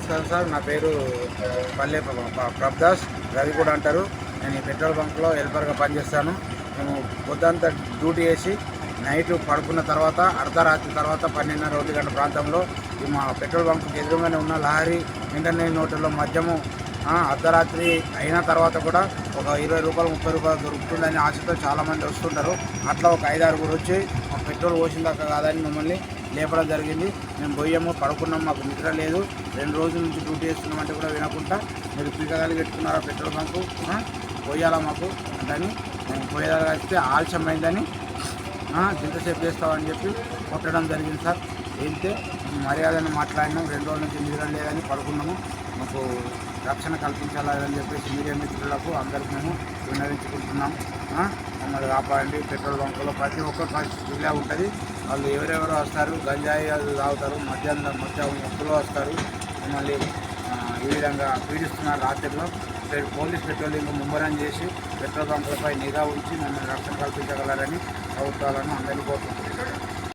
నమస్కారం సార్. నా పేరు పల్లె ప్రభదాస్ రవి కూడా అంటారు. నేను ఈ పెట్రోల్ బంక్లో హెల్పర్గా పనిచేస్తాను. మేము పొద్దంతా డ్యూటీ చేసి నైట్ పడుకున్న తర్వాత అర్ధరాత్రి తర్వాత పన్నెండున్నర ఒంటి గంట ప్రాంతంలో ఈ మా పెట్రోల్ బంక్ ఎదురుగానే ఉన్న లహరి ఇంటర్నెట్ నోట్లో మద్యము అర్ధరాత్రి అయిన తర్వాత కూడా ఒక ఇరవై రూపాయలు ముప్పై రూపాయలు దొరుకుతుందని ఆశతో చాలామంది వస్తుంటారు. అట్లా ఒక ఐదు ఆరుగురు వచ్చి పెట్రోల్ పోసిన దాకా కాదని మమ్మల్ని లేపడం జరిగింది. మేము పోయాము పడుకున్నాం మాకు నిద్ర లేదు. రెండు రోజుల నుంచి డ్యూటీ చేస్తున్నామంటే కూడా వినకుండా మీరు పీకగాలి పెట్టుకున్నారా పెట్రోల్ బంకు? పోయాలా మాకు? అంటని మేము పోయేదాకా వస్తే ఆలస్యం అయిందని ఎంతసేపు చేస్తామని చెప్పి కొట్టడం జరిగింది సార్. వెళ్తే మర్యాదను మాట్లాడినాం. రెండు రోజుల నుంచి నిద్ర లేదని పడుకున్నాము. మాకు రక్షణ కల్పించాలని చెప్పేసి మీడియా మిత్రులకు అందరికి మేము విన్నవించుకుంటున్నాం. మమ్మల్ని కాపాడండి. పెట్రోల్ బంకులో ప్రతి ఒక్కరు పరిస్థితి ఇలా ఉంటుంది. వాళ్ళు ఎవరెవరు వస్తారు గంజాయి తాగుతారు మధ్యాహ్నం మధ్యాహ్నం మొక్కులు వస్తారు. మమ్మల్ని ఈ విధంగా పీడిస్తున్నారు రాత్రిలో. పోలీస్ పెట్రోలింగ్ ముమ్మరం చేసి పెట్రోల్ బంకులపై నిఘా ఉంచి మమ్మల్ని రక్షణ కల్పించగలరని ప్రభుత్వాలను అందరినీ కోరుకుంటున్నాం.